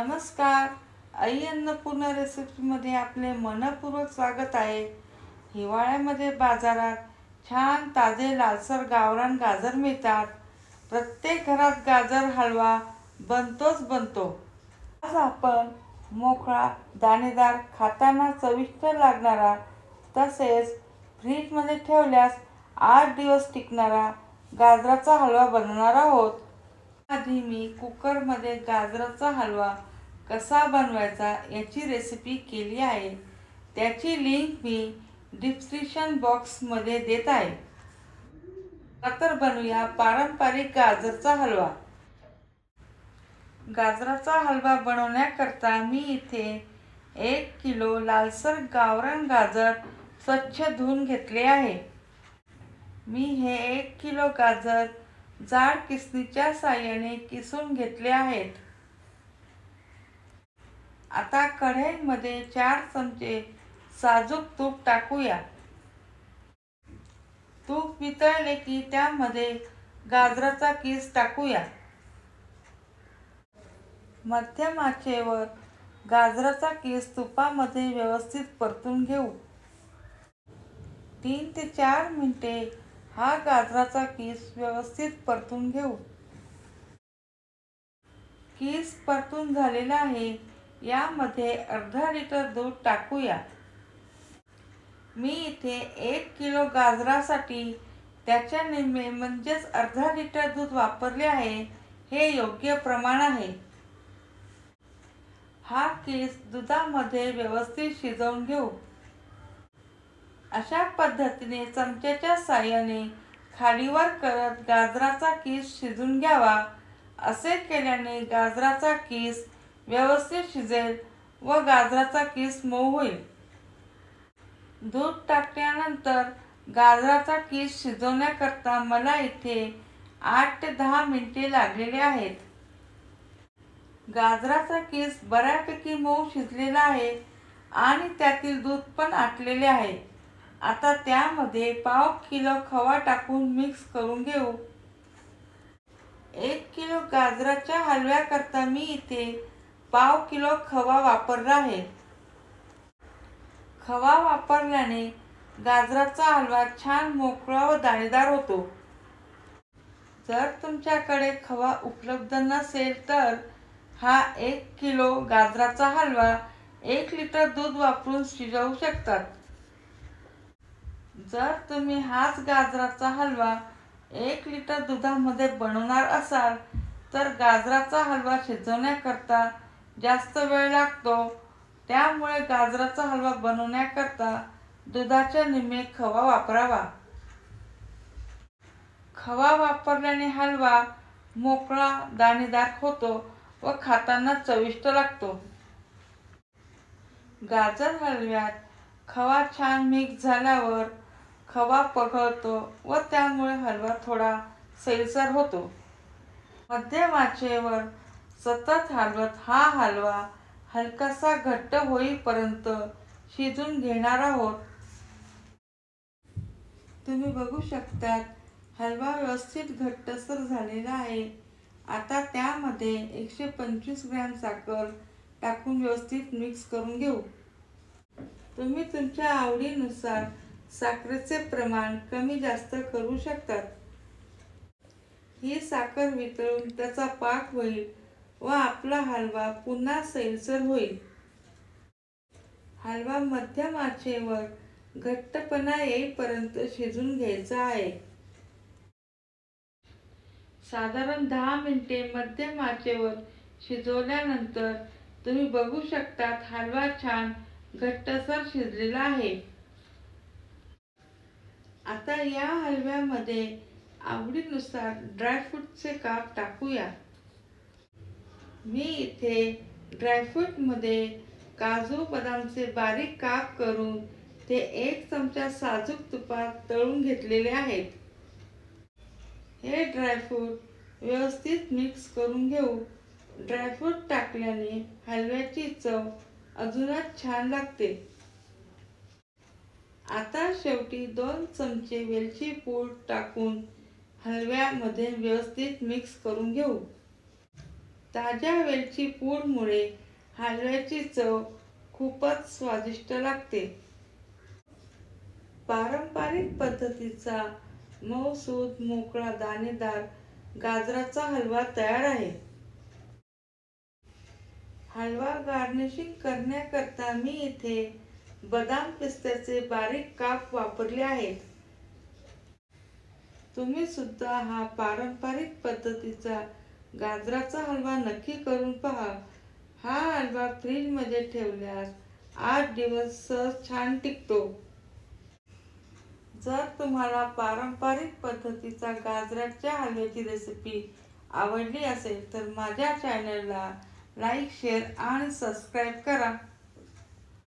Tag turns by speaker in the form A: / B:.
A: नमस्कार. आई अन्नपूर्णा रेसिपीमध्ये आपले मनपूर्वक स्वागत आहे. हिवाळ्यामध्ये बाजारात छान ताजे लालसर गावरान गाजर मिळतात. प्रत्येक घरात गाजर हलवा बनतोच बनतो. आज आपण मोकळा दाणेदार खाताना चविष्ट लागणारा तसेच फ्रीजमध्ये ठेवल्यास आठ दिवस टिकणारा गाजराचा हलवा बनवणार आहोत. आधी मी कुकरमध्ये गाजराचा हलवा कसा बनवायचा याची रेसिपी केली आहे. त्याची लिंक मी डिस्क्रिप्शन बॉक्समध्ये देत आहे. तर बनवूया पारंपरिक गाजरचा हलवा. गाजराचा हलवा बनवण्याकरता मी इथे एक किलो लालसर गावरान गाजर स्वच्छ धुवून घेतले आहे. मी हे एक किलो गाजर जाड किसणीच्या साह्याने किसून घेतले आहेत. आता कढईमध्ये चार चमचे साजूक तूप टाकूया. तूप वितळले की त्यामध्ये गाजराचा किस टाकूया. मध्यम आचेवर गाजराचा किस तुपामध्ये व्यवस्थित परतून घेऊ. तीन ते चार मिनिटे हा गाजराचा केस व्यवस्थित परतून घेऊ. किस परतून झालेला आहे यामध्ये अर्धा लिटर दूध टाकूया मी इथे एक किलो गाजरासाठी त्याच्या निम्मे म्हणजेच अर्धा लिटर दूध वापरले आहे हे योग्य प्रमाण आहे. हा केस दुधामध्ये व्यवस्थित शिजवून घेऊ. अशा पद्धतीने चमच्याच्या साह्याने खालीवर करत गाजराचा केस शिजून घ्यावा. असे केल्याने गाजराचा केस व्यवस्थित शिजेल व गाजराचा केस मऊ होईल. दूध टाकल्यानंतर गाजराचा केस शिजवण्याकरता मला इथे आठ ते दहा मिनिटे लागलेले आहेत. गाजराचा केस बऱ्यापैकी मऊ शिजलेला आहे आणि त्यातील दूध पण आटलेले आहे. आता त्यामध्ये पाव किलो खवा टाकून मिक्स करून घेऊ. एक किलो गाजराच्या हलव्याकरता मी इथे पाव किलो खवा वापरला आहे. खवा वापरल्याने गाजराचा हलवा छान मोकळा व दाणेदार होतो. जर तुमच्याकडे खवा उपलब्ध नसेल तर हा एक किलो गाजराचा हलवा एक लिटर दूध वापरून शिजवू शकतात. जर तुम्ही हाच गाजराचा हलवा एक लिटर दुधामध्ये बनवणार असाल तर गाजराचा हलवा शिजवण्याकरता जास्त वेळ लागतो. त्यामुळे गाजराचा हलवा बनवण्याकरता दुधाच्या निम्मे खवा वापरावा. खवा वापरल्याने हलवा मोकळा दाणेदार होतो व खाताना चविष्ट लागतो. गाजर हलव्यात खवा छान मिक्स झाल्यावर खवा पघळतो व त्यामुळे हलवा थोडा सैलसर होतो. मध्यमाचेवर सतत हलवत हा हलवा हलकासा घट्ट होईपर्यंत शिजून घेणार आहोत. तुम्ही बघू शकतात हलवा व्यवस्थित घट्टसर झालेला आहे. आता त्यामध्ये एकशे पंचवीस ग्रॅम साखर टाकून व्यवस्थित मिक्स करून घेऊ. तुम्ही तुमच्या आवडीनुसार साखरेचे प्रमाण कमी जास्त करू शकतात. ही साखर वितळून त्याचा पाक होईल व आपला हलवा पुन्हा सैलसर होईल. हलवा मध्यम आचेवर घट्टपणा येईपर्यंत शिजून घ्यायचा आहे. साधारण दहा मिनिटे मध्यम आचेवर शिजवल्यानंतर तुम्ही बघू शकतात हलवा छान घट्टसर शिजलेला आहे. या हलव्यामध्ये आवडीनुसार ड्रायफ्रूटचे काप टाकूया. मी इथे ड्रायफ्रूटमध्ये काजू बदामचे बारीक काप करून ते एक चमचा साजूक तुपात तळून घेतलेले आहेत. हे ड्रायफ्रूट व्यवस्थित मिक्स करून घेऊ. ड्रायफ्रूट टाकल्याने हलव्याची चव अजूनच छान लागते. आता शेवटी दोन चमचे वेलची पूड टाकून हलव्यामध्ये व्यवस्थित मिक्स करून घेऊ. ताज्या वेलची पूडमुळे हलव्याची चव खूपच स्वादिष्ट लागते. पारंपरिक पद्धतीचा मऊसूद मोकळा दाणेदार गाजराचा हलवा तयार आहे. हलवा गार्निशिंग करण्याकरता मी इथे बदाम पिस्त्याचे बारीक काप वापरले आहेत. तुम्ही सुद्धा हा पारंपरिक पद्धतीचा गाजराचा हलवा नक्की करून पहा. हा हलवा फ्रीजमध्ये ठेवल्यास आठ दिवस सहज छान टिकतो. जर तुम्हाला पारंपरिक पद्धतीचा गाजराच्या हलव्याची रेसिपी आवडली असेल तर माझ्या चॅनलला लाईक शेअर आणि सबस्क्राईब करा.